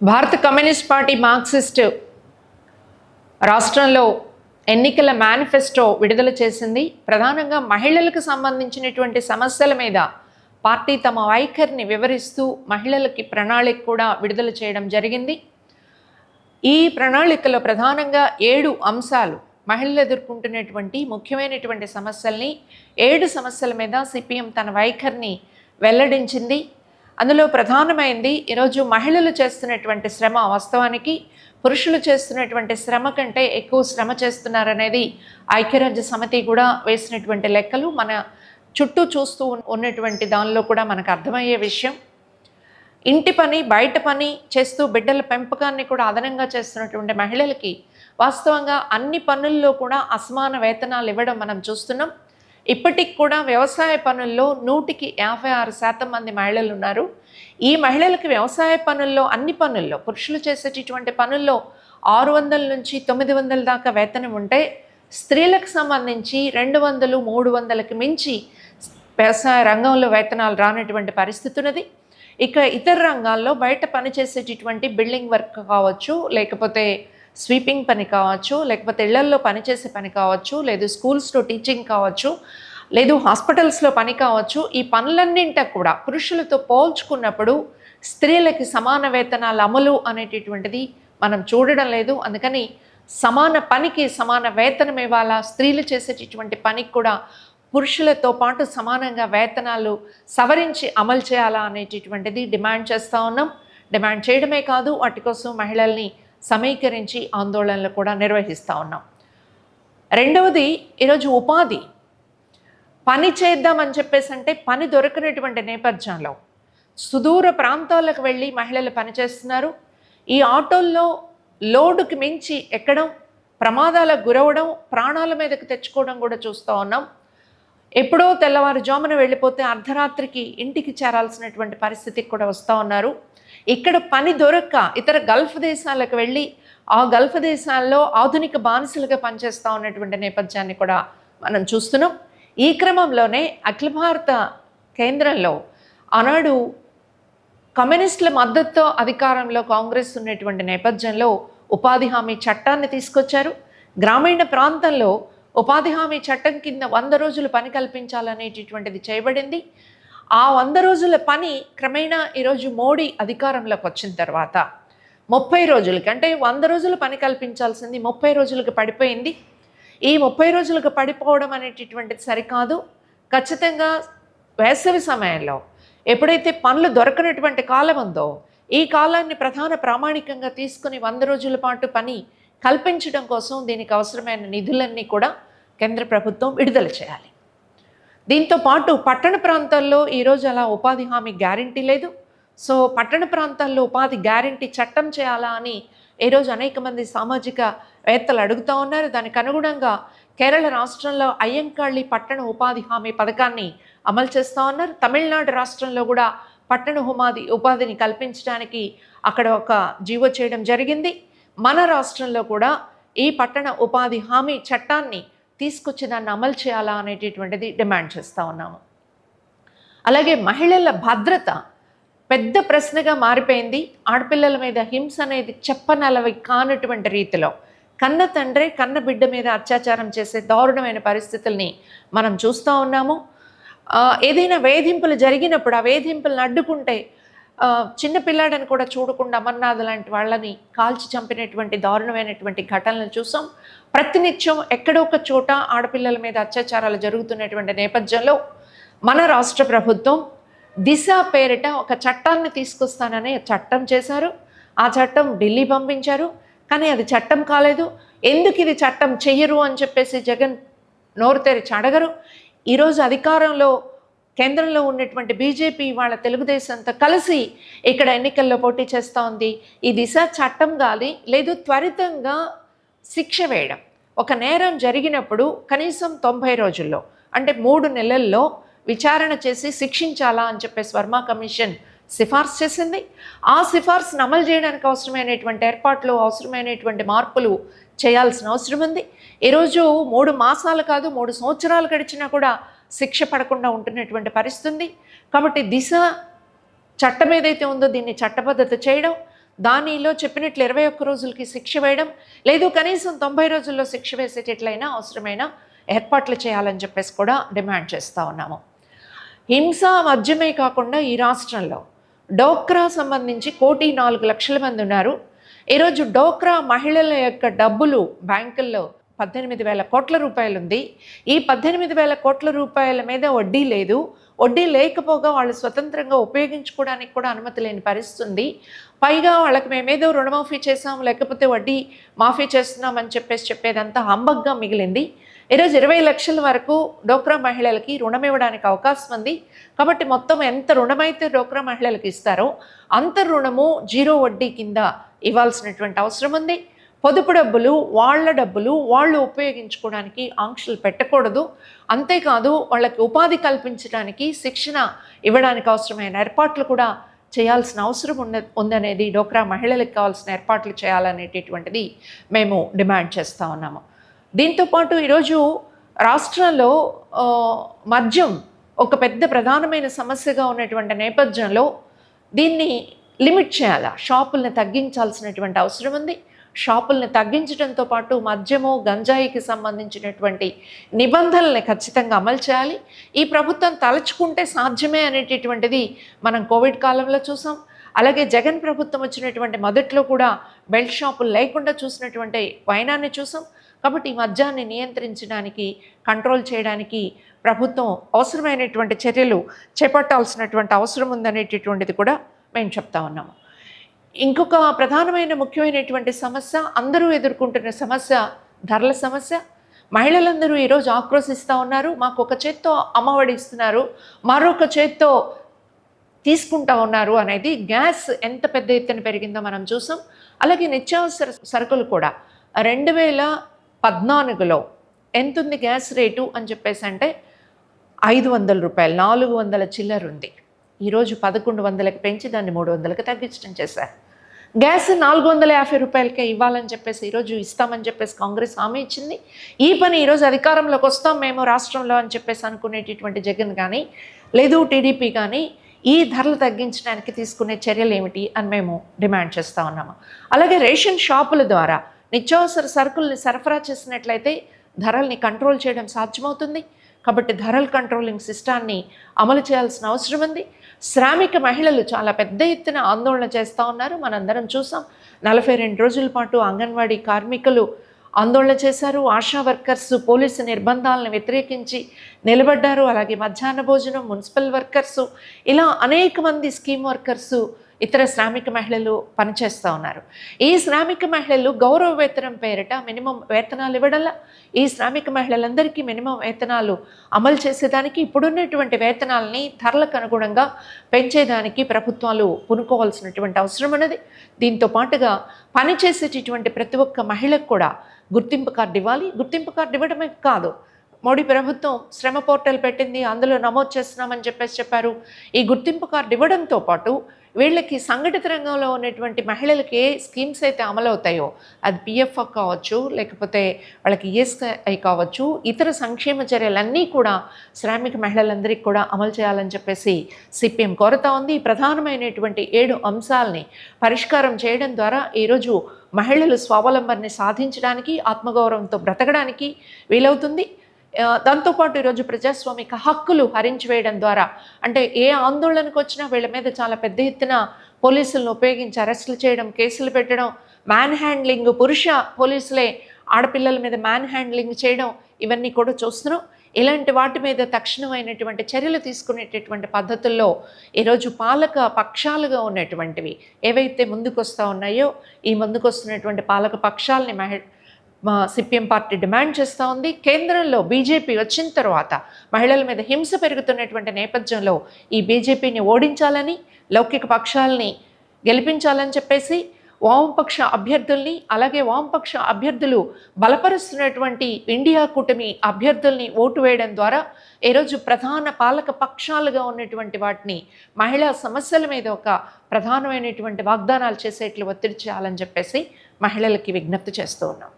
భారత communist party Marxist రాష్ట్రంలో ఎన్నికల మేనిఫెస్టో విడుదల చేసింది. ప్రధానంగా మహిళలకు సంబంధించినటువంటి సమస్యల మీద పార్టీ తమ వైఖరిని వివరిస్తూ మహిళలకి ప్రణాళిక కూడా విడుదల చేయడం జరిగింది. ఈ ప్రణాళికలో ప్రధానంగా ఏడు అంశాలు మహిళలు ఎదుర్కొంటున్నటువంటి ముఖ్యమైనటువంటి సమస్యల్ని ఏడు సమస్యల మీద సిపిఎం తన వైఖరిని వెల్లడించింది. అందులో ప్రధానమైంది ఈరోజు మహిళలు చేస్తున్నటువంటి శ్రమ వాస్తవానికి పురుషులు చేస్తున్నటువంటి శ్రమ కంటే ఎక్కువ శ్రమ చేస్తున్నారనేది ఐక్యరాజ్య సమితి కూడా వేసినటువంటి లెక్కలు. మన చుట్టూ చూస్తూ ఉన్నటువంటి దానిలో కూడా మనకు అర్థమయ్యే విషయం. ఇంటి పని బయట పని చేస్తూ బిడ్డల పెంపకాన్ని కూడా అదనంగా చేస్తున్నటువంటి మహిళలకి వాస్తవంగా అన్ని పనుల్లో కూడా అసమాన వేతనాలు ఇవ్వడం మనం చూస్తున్నాం. ఇప్పటికి కూడా వ్యవసాయ పనుల్లో నూటికి యాభై ఆరు శాతం మంది మహిళలు ఉన్నారు. ఈ మహిళలకు వ్యవసాయ పనుల్లో అన్ని పనుల్లో పురుషులు చేసేటటువంటి పనుల్లో ఆరు వందల నుంచి తొమ్మిది వందల దాకా వేతనం ఉంటే స్త్రీలకు సంబంధించి రెండు వందలు మూడు వందలకు మించి వ్యవసాయ రంగంలో వేతనాలు రానటువంటి పరిస్థితి ఉన్నది. ఇక ఇతర రంగాల్లో బయట పనిచేసేటటువంటి బిల్డింగ్ వర్క్ కావచ్చు లేకపోతే స్వీపింగ్ పని కావచ్చు లేకపోతే ఇళ్ళల్లో పనిచేసే పని కావచ్చు లేదు స్కూల్స్లో టీచింగ్ కావచ్చు లేదు హాస్పిటల్స్లో పని కావచ్చు ఈ పనులన్నింట కూడా పురుషులతో పోల్చుకున్నప్పుడు స్త్రీలకి సమాన వేతనాల అమలు అనేటటువంటిది మనం చూడడం లేదు. అందుకని సమాన పనికి సమాన వేతనం ఇవ్వాలా? స్త్రీలు చేసేటటువంటి పనికి కూడా పురుషులతో పాటు సమానంగా వేతనాలు సవరించి అమలు చేయాలా అనేటటువంటిది డిమాండ్ చేస్తూ ఉన్నాం. డిమాండ్ చేయడమే కాదు వాటి కోసం మహిళల్ని సమీకరించి ఆందోళనలు కూడా నిర్వహిస్తూ ఉన్నాం. రెండవది ఈరోజు ఉపాధి. పని చేద్దామని చెప్పేసి అంటే పని దొరకనటువంటి నేపథ్యంలో సుదూర ప్రాంతాలకు వెళ్ళి మహిళలు పనిచేస్తున్నారు ఈ ఆటోల్లో లోడుకి మించి ఎక్కడం ప్రమాదాలకు గురవడం ప్రాణాల మీదకి తెచ్చుకోవడం కూడా చూస్తూ ఉన్నాం. ఎప్పుడో తెల్లవారుజామున వెళ్ళిపోతే అర్ధరాత్రికి ఇంటికి చేరాల్సినటువంటి పరిస్థితికి కూడా వస్తూ ఉన్నారు. ఇక్కడ పని దొరక్క. ఇతర గల్ఫ్ దేశాలకు వెళ్ళి ఆ గల్ఫ్ దేశాల్లో ఆధునిక బానిసలుగా పనిచేస్తూ ఉన్నటువంటి నేపథ్యాన్ని కూడా మనం చూస్తున్నాం. ఈ క్రమంలోనే అఖిల భారత కేంద్రంలో ఆనాడు కమ్యూనిస్టుల మద్దతుతో అధికారంలో కాంగ్రెస్ ఉన్నటువంటి నేపథ్యంలో ఉపాధి హామీ చట్టాన్ని తీసుకొచ్చారు. గ్రామీణ ప్రాంతంలో ఉపాధి హామీ చట్టం కింద వంద రోజులు పని కల్పించాలనేటటువంటిది చేయబడింది. ఆ వంద రోజుల పని క్రమేణా ఈరోజు మోడీ అధికారంలోకి వచ్చిన తర్వాత ముప్పై రోజులకి అంటే వంద రోజులు పని కల్పించాల్సింది ముప్పై రోజులకు పడిపోయింది. ఈ ముప్పై రోజులకు పడిపోవడం అనేటటువంటిది సరికాదు. ఖచ్చితంగా వేసవి సమయంలో ఎప్పుడైతే పనులు దొరకనటువంటి కాలం ఉందో ఈ కాలాన్ని ప్రధాన ప్రామాణికంగా తీసుకుని వంద రోజుల పాటు పని కల్పించడం కోసం దీనికి అవసరమైన నిధులన్నీ కూడా కేంద్ర ప్రభుత్వం విడుదల చేయాలి. దీంతో పాటు పట్టణ ప్రాంతాల్లో ఈరోజు అలా ఉపాధి హామీ గ్యారంటీ లేదు. సో పట్టణ ప్రాంతాల్లో ఉపాధి గ్యారంటీ చట్టం చేయాలా అని ఈరోజు అనేక మంది సామాజిక వేత్తలు అడుగుతూ ఉన్నారు. దానికి అనుగుణంగా కేరళ రాష్ట్రంలో అయ్యంకాళ్ళి పట్టణ ఉపాధి హామీ పథకాన్ని అమలు చేస్తూ ఉన్నారు. తమిళనాడు రాష్ట్రంలో కూడా పట్టణ ఉపాధి ఉపాధిని కల్పించడానికి అక్కడ ఒక జీవో చేయడం జరిగింది. మన రాష్ట్రంలో కూడా ఈ పట్టణ ఉపాధి హామీ చట్టాన్ని తీసుకొచ్చి దాన్ని అమలు చేయాలా అనేటటువంటిది డిమాండ్ చేస్తూ ఉన్నాము. అలాగే మహిళల భద్రత పెద్ద ప్రశ్నగా మారిపోయింది. ఆడపిల్లల మీద హింస అనేది చెప్పనలవి కానటువంటి రీతిలో కన్న తండ్రి కన్న బిడ్డ మీద అత్యాచారం చేసే దారుణమైన పరిస్థితుల్ని మనం చూస్తూ ఉన్నాము. ఏదైనా వేధింపులు జరిగినప్పుడు ఆ వేధింపులను అడ్డుకుంటే చిన్నపిల్లాడని చిన్న పిల్లాడని కూడా చూడకుండా అమర్నాథ్ లాంటి వాళ్ళని కాల్చి చంపినటువంటి దారుణమైనటువంటి ఘటనలు చూసాం. ప్రతినిత్యం ఎక్కడొక ఒక చోట ఆడపిల్లల మీద అత్యాచారాలు జరుగుతున్నటువంటి నేపథ్యంలో మన రాష్ట్ర ప్రభుత్వం దిశ పేరిట ఒక చట్టాన్ని తీసుకొస్తానని చట్టం చేశారు. ఆ చట్టం ఢిల్లీ పంపించారు. కానీ అది చట్టం కాలేదు. ఎందుకు ఇది చట్టం చెయ్యరు అని చెప్పేసి జగన్ నోరు తెరిచి అడగరు. ఈరోజు అధికారంలో కేంద్రంలో ఉన్నటువంటి బీజేపీ వాళ్ళ తెలుగుదేశంతో కలిసి ఇక్కడ ఎన్నికల్లో పోటీ చేస్తూ ఉంది ఈ దిశ చట్టం గాలి లేదు త్వరితంగా శిక్ష వేయడం. ఒక నేరం జరిగినప్పుడు కనీసం తొంభై రోజుల్లో అంటే మూడు నెలల్లో విచారణ చేసి శిక్షించాలా అని చెప్పేసి వర్మ కమిషన్ సిఫార్సు చేసింది. ఆ సిఫార్సును అమలు చేయడానికి అవసరమైనటువంటి ఏర్పాట్లు అవసరమైనటువంటి మార్పులు చేయాల్సిన అవసరం ఉంది. ఈరోజు మూడు మాసాలు కాదు మూడు సంవత్సరాలు గడిచినా కూడా శిక్ష పడకుండా ఉంటున్నటువంటి పరిస్థితి ఉంది. కాబట్టి దిశ చట్టం ఏదైతే ఉందో దీన్ని చట్టబద్ధత చేయడం దానిలో చెప్పినట్లు ఇరవై ఒక్క రోజులకి శిక్ష వేయడం లేదు కనీసం తొంభై రోజుల్లో శిక్ష వేసేటట్లయినా అవసరమైన ఏర్పాట్లు చేయాలని చెప్పేసి కూడా డిమాండ్ చేస్తూ ఉన్నాము. హింస మద్యమే కాకుండా ఈ రాష్ట్రంలో డోక్రా సంబంధించి కోటి నాలుగు లక్షల మంది ఉన్నారు. ఈరోజు డోక్రా మహిళల యొక్క డబ్బులు బ్యాంకుల్లో పద్దెనిమిది వేల కోట్ల రూపాయలు ఉంది ఈ పద్దెనిమిది వేల కోట్ల రూపాయల మీద వడ్డీ లేదు. వడ్డీ లేకపోగా వాళ్ళు స్వతంత్రంగా ఉపయోగించుకోవడానికి కూడా అనుమతి లేని పరిస్థితి ఉంది పైగా వాళ్ళకి మేమేదో రుణమాఫీ చేసాం లేకపోతే వడ్డీ మాఫీ చేస్తున్నామని చెప్పేసి చెప్పేదంతా హంబగ్గా మిగిలింది. ఈరోజు ఇరవై లక్షల వరకు డోక్రా మహిళలకి రుణం ఇవ్వడానికి అవకాశం ఉంది. కాబట్టి మొత్తం ఎంత రుణమైతే డోక్రా మహిళలకు ఇస్తారో అంత రుణము జీరో వడ్డీ కింద ఇవ్వాల్సినటువంటి అవసరం ఉంది. పొదుపు డబ్బులు వాళ్ళ డబ్బులు వాళ్ళు ఉపయోగించుకోవడానికి ఆంక్షలు పెట్టకూడదు. అంతేకాదు వాళ్ళకి ఉపాధి కల్పించడానికి శిక్షణ ఇవ్వడానికి అవసరమైన ఏర్పాట్లు కూడా చేయాల్సిన అవసరం ఉన్న ఉందనేది డోక్రా మహిళలకు కావాల్సిన ఏర్పాట్లు చేయాలనేటటువంటిది మేము డిమాండ్ చేస్తూ ఉన్నాము. దీంతోపాటు ఈరోజు రాష్ట్రంలో మద్యం ఒక పెద్ద ప్రధానమైన సమస్యగా ఉన్నటువంటి నేపథ్యంలో దీన్ని లిమిట్ చేయాలా? షాపుల్ని తగ్గించాల్సినటువంటి అవసరం ఉంది. షాపుల్ని తగ్గించడంతో పాటు మద్యము గంజాయికి సంబంధించినటువంటి నిబంధనల్ని ఖచ్చితంగా అమలు చేయాలి. ఈ ప్రభుత్వం తలుచుకుంటే సాధ్యమే అనేటటువంటిది మనం కోవిడ్ కాలంలో చూసాం. అలాగే జగన్ ప్రభుత్వం వచ్చినటువంటి మొదట్లో కూడా బెల్ట్ షాపులు లేకుండా చూసినటువంటి వైనాన్ని చూసాం. కాబట్టి ఈ మద్యాన్ని నియంత్రించడానికి కంట్రోల్ చేయడానికి ప్రభుత్వం అవసరమైనటువంటి చర్యలు చేపట్టాల్సినటువంటి అవసరం ఉందనేటటువంటిది కూడా మేము చెప్తా ఉన్నాము. ఇంకొక ప్రధానమైన ముఖ్యమైనటువంటి సమస్య అందరూ ఎదుర్కొంటున్న సమస్య ధరల సమస్య. మహిళలందరూ ఈరోజు ఆక్రోశిస్తూ ఉన్నారు. మాకు ఒక చేత్తో అమ్మఒడి ఇస్తున్నారు. మరొక చేత్తో తీసుకుంటా ఉన్నారు అనేది గ్యాస్ ఎంత పెద్ద ఎత్తున పెరిగిందో మనం చూసాం. అలాగే నిత్యావసర సరుకులు కూడా. రెండు వేల పద్నాలుగులో ఎంత ఉంది గ్యాస్ రేటు అని చెప్పేసి అంటే ఐదు వందల రూపాయలు నాలుగు వందల చిల్లర ఉంది. ఈరోజు పదకొండు వందలకి పెంచి దాన్ని మూడు వందలకి తగ్గించడం చేశారు. గ్యాస్ నాలుగు వందల యాభై రూపాయలకే ఇవ్వాలని చెప్పేసి ఈరోజు ఇస్తామని చెప్పేసి కాంగ్రెస్ హామీ ఇచ్చింది. ఈ పని ఈరోజు అధికారంలోకి వస్తాం మేము రాష్ట్రంలో అని చెప్పేసి అనుకునేటటువంటి జగన్ కానీ లేదు టీడీపీ కానీ ఈ ధరలు తగ్గించడానికి తీసుకునే చర్యలు ఏమిటి అని మేము డిమాండ్ చేస్తూ ఉన్నాము. అలాగే రేషన్ షాపుల ద్వారా నిత్యావసర సరుకుల్ని సరఫరా చేసినట్లయితే ధరల్ని కంట్రోల్ చేయడం సాధ్యమవుతుంది. కాబట్టి ధరల కంట్రోలింగ్ సిస్టాన్ని అమలు చేయాల్సిన అవసరం ఉంది. శ్రామిక మహిళలు చాలా పెద్ద ఎత్తున ఆందోళన చేస్తూ ఉన్నారు. మనందరం చూసాం. నలభై రెండు రోజుల పాటు అంగన్వాడీ కార్మికులు ఆందోళన చేశారు. ఆశా వర్కర్స్ పోలీసు నిర్బంధాలను వ్యతిరేకించి నిలబడ్డారు. అలాగే మధ్యాహ్న భోజనం మున్సిపల్ వర్కర్సు ఇలా అనేక మంది స్కీమ్ వర్కర్సు ఇతర శ్రామిక మహిళలు పనిచేస్తూ ఉన్నారు. ఈ శ్రామిక మహిళలు గౌరవ వేతనం పేరిట మినిమం వేతనాలు ఇవ్వడంలా? ఈ శ్రామిక మహిళలందరికీ మినిమం వేతనాలు అమలు చేసేదానికి ఇప్పుడున్నటువంటి వేతనాలని ధరలకు అనుగుణంగా పెంచేదానికి ప్రభుత్వాలు పునుకోవాల్సినటువంటి అవసరం ఉన్నది. దీంతో పాటుగా పనిచేసేటటువంటి ప్రతి ఒక్క మహిళకు కూడా గుర్తింపు కార్డు ఇవ్వాలి. గుర్తింపు కార్డు ఇవ్వడమే కాదు మోడీ ప్రభుత్వం శ్రమ పోర్టల్ పెట్టింది అందులో నమోదు చేస్తున్నామని చెప్పేసి చెప్పారు. ఈ గుర్తింపు కార్డు ఇవ్వడంతో పాటు వీళ్ళకి సంఘటిత రంగంలో ఉన్నటువంటి మహిళలకి ఏ స్కీమ్స్ అయితే అమలవుతాయో అది పిఎఫ్ కావచ్చు లేకపోతే వాళ్ళకి ఈఎస్ఐ కావచ్చు ఇతర సంక్షేమ చర్యలన్నీ కూడా శ్రామిక మహిళలందరికీ కూడా అమలు చేయాలని చెప్పేసి సిపిఎం కోరుతా ఉంది. ప్రధానమైనటువంటి ఏడు అంశాలని పరిష్కారం చేయడం ద్వారా ఈరోజు మహిళలు స్వావలంబనని సాధించడానికి ఆత్మగౌరవంతో బ్రతకడానికి వీలవుతుంది. దాంతోపాటు ఈరోజు ప్రజాస్వామిక హక్కులు హరించివేయడం ద్వారా అంటే ఏ ఆందోళనకు వచ్చినా వీళ్ళ మీద చాలా పెద్ద ఎత్తున పోలీసులను ఉపయోగించి అరెస్టులు చేయడం కేసులు పెట్టడం మ్యాన్ హ్యాండ్లింగ్ పురుష పోలీసులే ఆడపిల్లల మీద మ్యాన్ హ్యాండ్లింగ్ చేయడం ఇవన్నీ కూడా చూస్తున్నాం. ఇలాంటి వాటి మీద తక్షణమైనటువంటి చర్యలు తీసుకునేటటువంటి పద్ధతుల్లో ఈరోజు పాలక పక్షాలుగా ఉన్నటువంటివి ఏవైతే ముందుకొస్తా ఉన్నాయో ఈ ముందుకొస్తున్నటువంటి పాలక పక్షాలని మహి సిపిఎం పార్టీ డిమాండ్ చేస్తూ ఉంది. కేంద్రంలో బీజేపీ వచ్చిన తర్వాత మహిళల మీద హింస పెరుగుతున్నటువంటి నేపథ్యంలో ఈ బీజేపీని ఓడించాలని లౌకిక పక్షాలని గెలిపించాలని చెప్పేసి వామపక్ష అభ్యర్థుల్ని అలాగే వామపక్ష అభ్యర్థులు బలపరుస్తున్నటువంటి ఇండియా కూటమి అభ్యర్థుల్ని ఓటు వేయడం ద్వారా ఈరోజు ప్రధాన పాలక పక్షాలుగా ఉన్నటువంటి వాటిని మహిళా సమస్యల మీద ఒక ప్రధానమైనటువంటి వాగ్దానాలు చేసేట్లు ఒత్తిడి చేయాలని చెప్పేసి మహిళలకి విజ్ఞప్తి చేస్తూ ఉన్నాం.